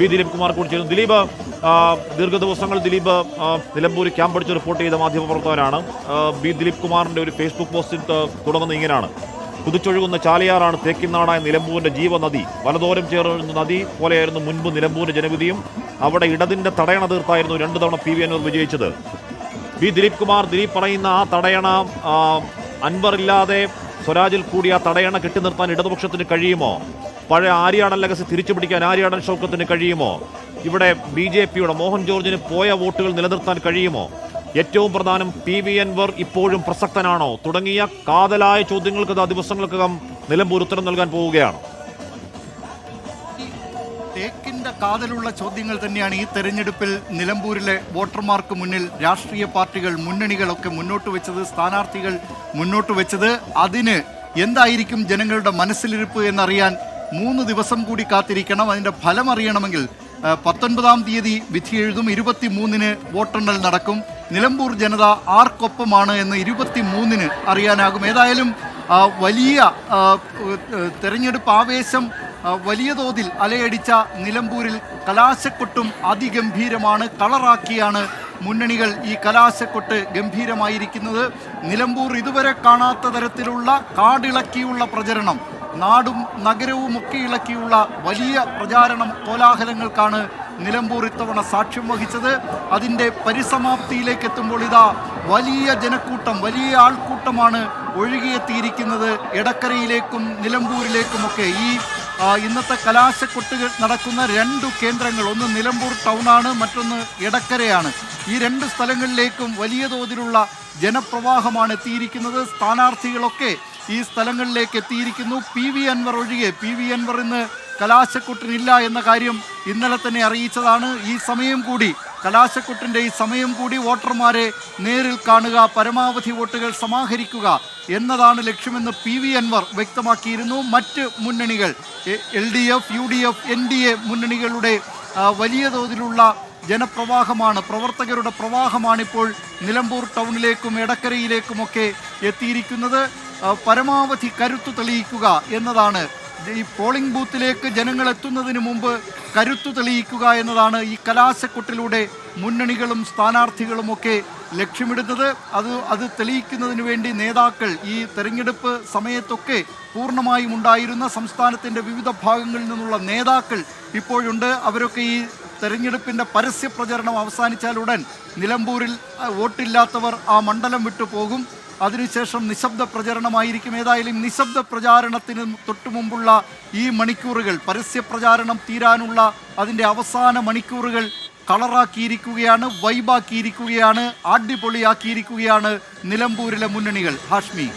B Dileep Kumar കൂടി ചേരുന്നു. ദിലീപ് ദീർഘ ദീർഘദിവസങ്ങൾ ദിലീപ് നിലമ്പൂർ ക്യാമ്പ് അടിച്ച് റിപ്പോർട്ട് ചെയ്ത മാധ്യമപ്രവർത്തകനാണ് ബി ദിലീപ് കുമാറിന്റെ ഒരു ഫേസ്ബുക്ക് പോസ്റ്റിൽ തുടങ്ങുന്ന ഇങ്ങനെയാണ്. കുതിച്ചൊഴുകുന്ന ചാലിയാറാണ് തേക്കിനാടായ നിലമ്പൂരിന്റെ ജീവനദി. വലതോരം ചേർന്ന നദി പോലെയായിരുന്നു മുൻപ് നിലമ്പൂർ ജനവിധിയും. അവിടെ ഇടതിന്റെ തടയണ തീർത്തായിരുന്നു രണ്ട് തവണ പി വി അൻവർ വിജയിച്ചത്. ബി ദിലീപ് കുമാർ ദിലീപ് പറയുന്ന ആ തടയണ അൻവർ ഇല്ലാതെ സ്വരാജിൽ കൂടി ആ തടയണ കെട്ടി നിർത്താൻ ഇടതുപക്ഷത്തിന് കഴിയുമോ? പഴയ ആര്യാടൻ ലഗസി തിരിച്ചു പിടിക്കാൻ ആര്യാടൻ ഷൗക്കത്തിന് കഴിയുമോ? ഇവിടെ ബി ജെ പിയുടെ മോഹൻ ജോർജിന് പോയ വോട്ടുകൾ നിലനിർത്താൻ കഴിയുമോ? ഏറ്റവും പ്രധാനം പി വി എൻവർ ഇപ്പോഴും പ്രസക്തനാണോ? തുടങ്ങിയ കാതലായ ചോദ്യങ്ങൾക്ക് ദിവസങ്ങൾക്കകം നിലമ്പൂർ ഉത്തരം നൽകാൻ പോവുകയാണ്. തേക്കിന്റെ കാതലുള്ള ചോദ്യങ്ങൾ തന്നെയാണ് ഈ തെരഞ്ഞെടുപ്പിൽ നിലമ്പൂരിലെ വോട്ടർമാർക്ക് മുന്നിൽ രാഷ്ട്രീയ പാർട്ടികൾ മുന്നണികളൊക്കെ മുന്നോട്ട് വെച്ചത് സ്ഥാനാർത്ഥികൾ മുന്നോട്ട് വെച്ചത്. അതിന് എന്തായിരിക്കും ജനങ്ങളുടെ മനസ്സിലിരിപ്പ് എന്നറിയാൻ മൂന്ന് ദിവസം കൂടി കാത്തിരിക്കണം. അതിന്റെ ഫലം അറിയണമെങ്കിൽ പത്തൊൻപതാം തീയതി വിധി എഴുതും. ഇരുപത്തി മൂന്നിന് വോട്ടെണ്ണൽ നടക്കും. നിലമ്പൂർ ജനത ആർക്കൊപ്പമാണ് എന്ന് ഇരുപത്തി മൂന്നിന് അറിയാനാകും. ഏതായാലും വലിയ തെരഞ്ഞെടുപ്പ് ആവേശം വലിയ തോതിൽ അലയടിച്ച നിലമ്പൂരിൽ കലാശക്കൊട്ടും അതിഗംഭീരമാണ് കളറാക്കിയാണ് മുന്നണികൾ ഈ കലാശക്കൊട്ട് ഗംഭീരമായിരിക്കുന്നത്. നിലമ്പൂർ ഇതുവരെ കാണാത്ത തരത്തിലുള്ള കാടിളക്കിയുള്ള പ്രചരണം നാടും നഗരവും ഒക്കെ ഇളക്കിയുള്ള വലിയ പ്രചാരണം കോലാഹലങ്ങൾക്കാണ് നിലമ്പൂർ ഇത്തവണ സാക്ഷ്യം വഹിച്ചത്. അതിന്റെ പരിസമാപ്തിയിലേക്ക് എത്തുമ്പോൾ ഇതാ വലിയ ജനക്കൂട്ടം വലിയ ആൾക്കൂട്ടമാണ് ഒഴുകിയെത്തിയിരിക്കുന്നത് എടക്കരയിലേക്കും നിലമ്പൂരിലേക്കുമൊക്കെ. ഈ ഇന്നത്തെ കലാശക്കൊട്ടുകൾ നടക്കുന്ന രണ്ടു കേന്ദ്രങ്ങൾ. ഒന്ന് നിലമ്പൂർ ടൗണാണ് മറ്റൊന്ന് എടക്കരയാണ്. ഈ രണ്ട് സ്ഥലങ്ങളിലേക്കും വലിയ തോതിലുള്ള ജനപ്രവാഹമാണ് എത്തിയിരിക്കുന്നത്. സ്ഥാനാർത്ഥികളൊക്കെ ഈ സ്ഥലങ്ങളിലേക്ക് എത്തിയിരിക്കുന്നു. പി വി അൻവർ ഒഴികെ. പി വി അൻവർ ഇന്ന് കലാശക്കൊട്ടിനില്ല എന്ന കാര്യം ഇന്നലെ തന്നെ അറിയിച്ചതാണ്. ഈ സമയം കൂടി കലാശക്കൊട്ടിന്റെ ഈ സമയം കൂടി വോട്ടർമാരെ നേരിൽ കാണുക പരമാവധി വോട്ടുകൾ സമാഹരിക്കുക എന്നതാണ് ലക്ഷ്യമെന്ന് പി വി അൻവർ വ്യക്തമാക്കിയിരുന്നു. മറ്റ് മുന്നണികൾ L D F U D F N D A മുന്നണികളുടെ വലിയ തോതിലുള്ള ജനപ്രവാഹമാണ് പ്രവർത്തകരുടെ പ്രവാഹമാണിപ്പോൾ നിലമ്പൂർ ടൗണിലേക്കും എടക്കരയിലേക്കുമൊക്കെ എത്തിയിരിക്കുന്നത്. പരമാവധി കരുത്തു തെളിയിക്കുക എന്നതാണ് ഈ പോളിംഗ് ബൂത്തിലേക്ക് ജനങ്ങൾ എത്തുന്നതിന് മുമ്പ് കരുത്തു തെളിയിക്കുക എന്നതാണ് ഈ കലാശക്കൊട്ടിലൂടെ മുന്നണികളും സ്ഥാനാർത്ഥികളുമൊക്കെ ലക്ഷ്യമിടുന്നത്. അത് അത് തെളിയിക്കുന്നതിന് വേണ്ടി നേതാക്കൾ ഈ തെരഞ്ഞെടുപ്പ് സമയത്തൊക്കെ പൂർണമായും ഉണ്ടായിരുന്ന സംസ്ഥാനത്തിന്റെ വിവിധ ഭാഗങ്ങളിൽ നിന്നുള്ള നേതാക്കൾ ഇപ്പോഴുണ്ട്. അവരൊക്കെ ഈ തെരഞ്ഞെടുപ്പിന്റെ പരസ്യ പ്രചരണം അവസാനിച്ചാലുടൻ നിലമ്പൂരിൽ വോട്ടില്ലാത്തവർ ആ മണ്ഡലം വിട്ടു പോകും. അതിനുശേഷം നിശബ്ദ പ്രചരണമായിരിക്കും. ഏതായാലും നിശബ്ദ പ്രചാരണത്തിന് തൊട്ടുമുമ്പുള്ള ഈ മണിക്കൂറുകൾ പരസ്യ പ്രചാരണം തീരാനുള്ള അതിന്റെ അവസാന മണിക്കൂറുകൾ കളറാക്കിയിരിക്കുകയാണ് വൈബാക്കിയിരിക്കുകയാണ് അടിപൊളിയാക്കിയിരിക്കുകയാണ് നിലമ്പൂരിലെ മുന്നണികൾ. ഹാഷ്മി.